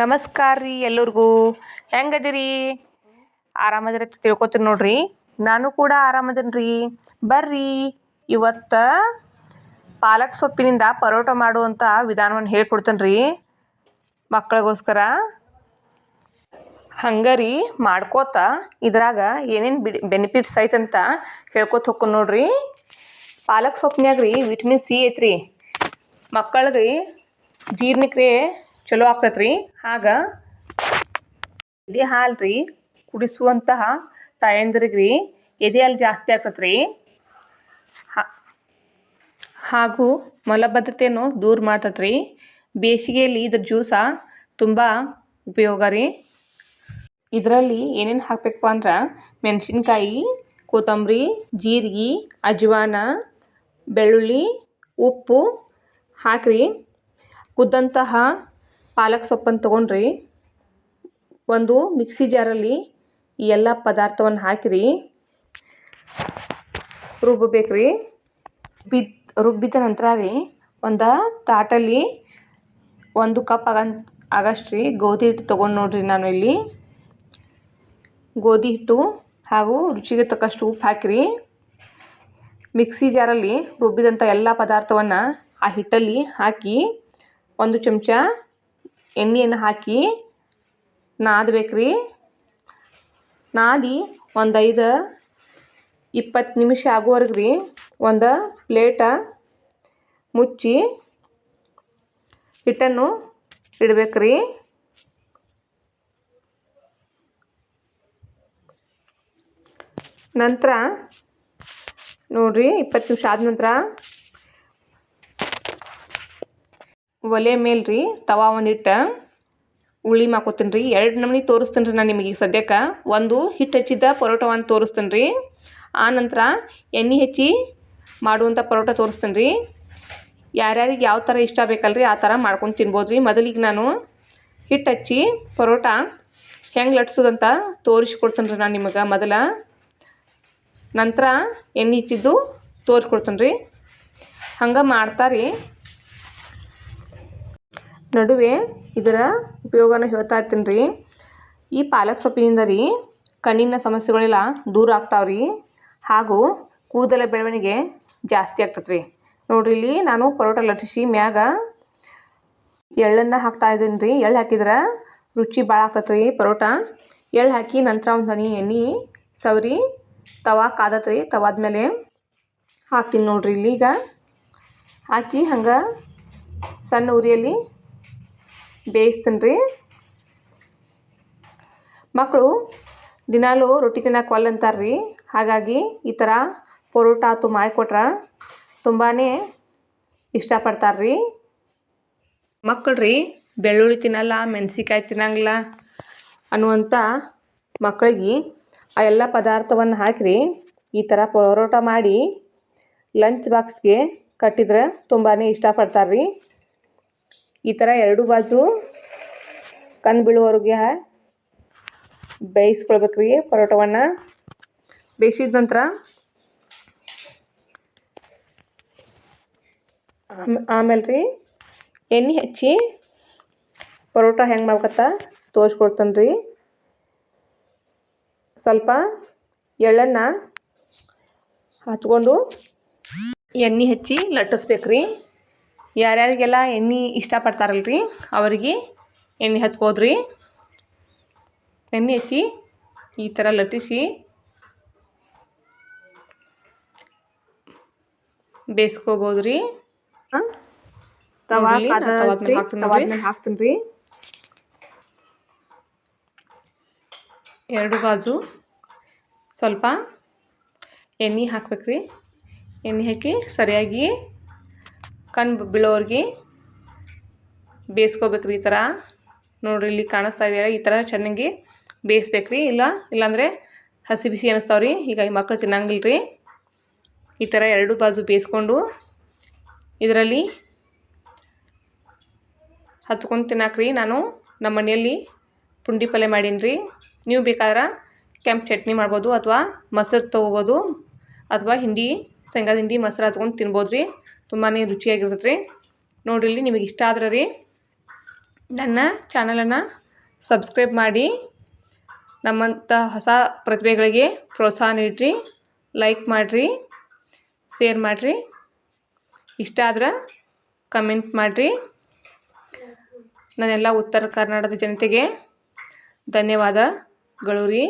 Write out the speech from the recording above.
ನಮಸ್ಕಾರ ರೀ ಎಲ್ಲರಿಗೂ. ಹೆಂಗದಿರಿ? ಆರಾಮದಿರಿ ಅಂತ ತಿಳ್ಕೊತೀನಿ ನೋಡ್ರಿ. ನಾನು ಕೂಡ ಆರಾಮದನ್ ರೀ. ಬರ್ರಿ. ಇವತ್ತು ಪಾಲಕ್ ಸೊಪ್ಪಿನಿಂದ ಪರೋಟ ಮಾಡುವಂಥ ವಿಧಾನವನ್ನು ಹೇಳ್ಕೊಡ್ತೇನೆ ರೀ. ಮಕ್ಕಳಿಗೋಸ್ಕರ ಹಂಗರಿ ಮಾಡ್ಕೋತ ಇದ್ರಾಗ ಏನೇನು ಬಿಡಿ ಬೆನಿಫಿಟ್ಸ್ ಐತಂತ ಹೇಳ್ಕೊತ ಹೋಗ್ಕೊಂಡು ನೋಡ್ರಿ. ಪಾಲಕ್ ಸೊಪ್ಪಿನ್ಯಾಗ ರೀ ವಿಟಮಿನ್ ಸಿ ಐತ್ರಿ. ಮಕ್ಕಳಿಗೆ ಜೀರ್ಣಕ್ರಿಯೆ ಚಲೋ ಆಗ್ತೈತೆ ರೀ ಆಗ ಎದೆ ಹಾಲು ರೀ ಕುಡಿಸುವಂತಹ ತಾಯಂದಿರಿಗೆ ರೀ ಎದೆ ಹಾಲು ಜಾಸ್ತಿ ಆಗ್ತೈತೆ ರೀ ಹಾಗೂ ಮಲಬದ್ಧತೆಯನ್ನು ದೂರ ಮಾಡ್ತೈತೆ ರೀ ಬೇಸಿಗೆಯಲ್ಲಿ ಇದ್ರ ಜ್ಯೂಸ ತುಂಬ ಉಪಯೋಗ ರೀ. ಇದರಲ್ಲಿ ಏನೇನು ಹಾಕ್ಬೇಕಪ್ಪ ಅಂದ್ರೆ ಮೆಣಸಿನ್ಕಾಯಿ, ಕೊತ್ತಂಬರಿ, ಜೀರಿಗೆ, ಅಜ್ವಾನ, ಬೆಳ್ಳುಳ್ಳಿ, ಉಪ್ಪು ಹಾಕಿರಿ. ಕುದ್ದಂತಹ ಪಾಲಕ್ ಸೊಪ್ಪನ್ನು ತೊಗೊಂಡ್ರಿ. ಒಂದು ಮಿಕ್ಸಿ ಜಾರಲ್ಲಿ ಈ ಎಲ್ಲ ಪದಾರ್ಥವನ್ನು ಹಾಕಿರಿ. ರುಬ್ಬಬೇಕು ರೀ ಬಿದ್, ರುಬ್ಬಿದ ನಂತರ ರೀ ಒಂದು ತಾಟಲ್ಲಿ ಒಂದು ಕಪ್ ಆಗ ಆಗಷ್ಟು ರೀ ಗೋಧಿ ಹಿಟ್ಟು ತೊಗೊಂಡು ನೋಡ್ರಿ ನಾನು ಇಲ್ಲಿ. ಗೋಧಿ ಹಿಟ್ಟು ಹಾಗೂ ರುಚಿಗೆ ತಕ್ಕಷ್ಟು ಉಪ್ಪು ಹಾಕಿರಿ. ಮಿಕ್ಸಿ ಜಾರಲ್ಲಿ ರುಬ್ಬಿದಂಥ ಎಲ್ಲ ಪದಾರ್ಥವನ್ನು ಆ ಹಿಟ್ಟಲ್ಲಿ ಹಾಕಿ ಒಂದು ಚಮಚ ಎಣ್ಣೆಯನ್ನು ಹಾಕಿ ನಾದಬೇಕು ರೀ ನಾದಿ ಒಂದು ಐದು ಇಪ್ಪತ್ತು ನಿಮಿಷ ಆಗುವವರೆಗೆ ರೀ ಒಂದು ಪ್ಲೇಟ ಮುಚ್ಚಿ ಹಿಟ್ಟನ್ನು ಇಡ್ಬೇಕು ರೀ ನಂತರ ನೋಡಿರಿ ಇಪ್ಪತ್ತು ನಿಮಿಷ ಆದ ನಂತರ ಒಲೆ ಮೇಲೆ ರೀ, ತವಾ ಒಂದಿಟ್ಟು ಉಳ್ಳಿ ಮಾಕೋತೀನಿ ರೀ. ಎರಡು ನಮೂನಿ ತೋರಿಸ್ತೀನಿ ರೀ ನಾನು ನಿಮಗೆ ಈಗ ಸದ್ಯಕ್ಕೆ. ಒಂದು ಹಿಟ್ಟು ಹಚ್ಚಿದ್ದ ಪರೋಟವನ್ನು ತೋರಿಸ್ತೀನಿ ರೀ. ಆ ನಂತರ ಎಣ್ಣೆ ಹೆಚ್ಚಿ ಮಾಡುವಂಥ ಪರೋಟ ತೋರಿಸ್ತೀನಿ ರೀ. ಯಾರ್ಯಾರಿಗೆ ಯಾವ ಥರ ಇಷ್ಟ ಬೇಕಲ್ರಿ ಆ ಥರ ಮಾಡ್ಕೊಂಡು ತಿನ್ಬೋದು ರೀ. ಮೊದಲಿಗೆ ನಾನು ಹಿಟ್ಟು ಹಚ್ಚಿ ಪರೋಟ ಹೆಂಗೆ ಲಟ್ಸೋದಂತ ತೋರಿಸ್ಕೊಡ್ತೀನಿ ರೀ ನಾನು ನಿಮಗೆ ಮೊದಲ. ನಂತರ ಎಣ್ಣೆ ಹಚ್ಚಿದ್ದು ತೋರಿಸ್ಕೊಡ್ತೀನಿ ರೀ. ಹಂಗೆ ಮಾಡ್ತಾ ರೀ. ನಡುವೆ ಇದರ ಉಪಯೋಗನ ಹೇಳ್ತಾ ಇರ್ತೀನಿ ರೀ. ಈ ಪಾಲಕ್ ಸೊಪ್ಪಿನಿಂದ ರೀ ಕಣ್ಣಿನ ಸಮಸ್ಯೆಗಳೆಲ್ಲ ದೂರ ಆಗ್ತಾವೆ ರೀ. ಹಾಗೂ ಕೂದಲ ಬೆಳವಣಿಗೆ ಜಾಸ್ತಿ ಆಗ್ತದೆ ರೀ. ನೋಡಿರಿ, ಇಲ್ಲಿ ನಾನು ಪರೋಟ ಲಟ್ಟಿಸಿ ಮ್ಯಾಗ ಎಳ್ಳನ್ನು ಹಾಕ್ತಾ ಇದ್ದೀನಿ ರೀ. ಎಳ್ಳು ಹಾಕಿದ್ರೆ ರುಚಿ ಭಾಳ ಆಗ್ತದೆ ರೀ ಪರೋಟ. ಎಳ್ಳು ಹಾಕಿ ನಂತರ ಒಂದು ಹನಿ ಎಣ್ಣೆ ಸವರಿ ತವಾ ಕಾದತ್ತೆ ರೀ. ತವಾದ್ಮೇಲೆ ಹಾಕ್ತೀನಿ ನೋಡಿರಿ. ಇಲ್ಲಿ ಈಗ ಹಾಕಿ ಹಂಗೆ ಸಣ್ಣ ಉರಿಯಲ್ಲಿ ಬೇಯಿಸ್ತೀನಿ ರೀ. ಮಕ್ಕಳು ದಿನಾಲೂ ರೊಟ್ಟಿ ತಿನ್ನಕ್ಕೆ ಒಲ್ಲೆ ರೀ. ಹಾಗಾಗಿ ಈ ಥರ ಪರೋಟ ಆತು ಮಾಡಿಕೊಟ್ರೆ ತುಂಬಾ ಇಷ್ಟಪಡ್ತಾರೆ ರೀ. ಮಕ್ಕಳು ರೀ, ಬೆಳ್ಳುಳ್ಳಿ ತಿನ್ನಲ್ಲ, ಮೆಣಸಿನ್ಕಾಯಿ ತಿನ್ನಂಗಿಲ್ಲ ಅನ್ನುವಂಥ ಮಕ್ಕಳಿಗೆ ಆ ಎಲ್ಲ ಪದಾರ್ಥವನ್ನು ಹಾಕಿರಿ. ಈ ಥರ ಪರೋಟ ಮಾಡಿ ಲಂಚ್ ಬಾಕ್ಸ್ಗೆ ಕಟ್ಟಿದ್ರೆ ತುಂಬಾ ಇಷ್ಟಪಡ್ತಾರೆ ರೀ. ಈ ಥರ ಎರಡು ಬಾಜು ಕಣ್ಣು ಬೀಳುವವರೆಗೆ ಬೇಯಿಸ್ಕೊಳ್ಬೇಕು ರೀ ಪರೋಟವನ್ನು. ಬೇಯಿಸಿದ ನಂತರ ಆಮೇಲೆ ರೀ ಎಣ್ಣೆ ಹಚ್ಚಿ ಪರೋಟ ಹೆಂಗೆ ಮಾಡ್ಬೇಕತ್ತ ತೋರಿಸ್ಕೊಡ್ತಾನೆ ರೀ ಸ್ವಲ್ಪ ಎಳ್ಳನ್ನು ಹಚ್ಕೊಂಡು ಎಣ್ಣೆ ಹಚ್ಚಿ ಲಟ್ಟಿಸ್ಬೇಕು ರೀ ಯಾರ್ಯಾರಿಗೆಲ್ಲ ಎಣ್ಣೆ ಇಷ್ಟಪಡ್ತಾರಲ್ಲ ರೀ ಅವರಿಗೆ ಎಣ್ಣೆ ಹಚ್ಬೋದು ರೀ ಎಣ್ಣೆ ಹಚ್ಚಿ ಈ ಥರ ಲಟ್ಟಿಸಿ ಬೇಯಿಸ್ಕೋಬೋದು ರೀ ಹಾಕ್ತೀನಿ ರೀ ಎರಡು ಬಾಜು ಸ್ವಲ್ಪ ಎಣ್ಣೆ ಹಾಕ್ಬೇಕು ರೀ ಎಣ್ಣೆ ಹಾಕಿ ಸರಿಯಾಗಿ ಕಣ್ಣು ಬೀಳೋರಿಗೆ ಬೇಯಿಸ್ಕೋಬೇಕು ರೀ ಈ ಥರ. ನೋಡಿರಿ ಇಲ್ಲಿ ಕಾಣಿಸ್ತಾ ಇದೆಯಲ್ಲ, ಈ ಥರ ಚೆನ್ನಾಗಿ ಬೇಯಿಸ್ಬೇಕು ರೀ ಇಲ್ಲ, ಇಲ್ಲಾಂದರೆ ಹಸಿ ಬಿಸಿ ಅನ್ನಿಸ್ತಾವೆ ರೀ ಹೀಗಾಗಿ ಮಕ್ಕಳು ತಿನ್ನಂಗಿಲ್ಲ ರೀ ಈ ಥರ ಎರಡು ಬಾಜು ಬೇಯಿಸ್ಕೊಂಡು ಇದರಲ್ಲಿ ಹಚ್ಕೊಂಡು ತಿನ್ನಕ್ರಿ. ನಾನು ನಮ್ಮ ಮನೆಯಲ್ಲಿ ಪುಂಡಿ ಪಲ್ಯ ಮಾಡೀನಿ ನೀವು ಬೇಕಾದ್ರೆ ಕೆಂಪು ಚಟ್ನಿ ಮಾಡ್ಬೋದು ಅಥವಾ ಮೊಸರು ತೊಗೋಬೋದು ಅಥವಾ ಹಿಂಡಿ ಶೇಂಗಾದ ಹಿಂಡಿ, ಮೊಸರು ಹಚ್ಕೊಂಡು ತಿನ್ಬೋದು ರೀ ತುಂಬಾ ರುಚಿಯಾಗಿರ್ತದೆ ರೀ. ನೋಡಿರಿ ನಿಮಗೆ ಇಷ್ಟ ಆದ್ರೆ ರೀ, ನನ್ನ ಚಾನಲನ್ನು ಸಬ್ಸ್ಕ್ರೈಬ್ ಮಾಡಿ ನಮ್ಮಂಥ ಹೊಸ ಪ್ರತಿಭೆಗಳಿಗೆ ಪ್ರೋತ್ಸಾಹ ನೀಡಿರಿ, ಲೈಕ್ ಮಾಡಿರಿ, ಶೇರ್ ಮಾಡಿರಿ. ಇಷ್ಟ ಆದ್ರೆ ಕಮೆಂಟ್ ಮಾಡಿರಿ. ನನ್ನೆಲ್ಲ ಉತ್ತರ ಕರ್ನಾಟಕದ ಜನತೆಗೆ ಧನ್ಯವಾದಗಳು ರೀ.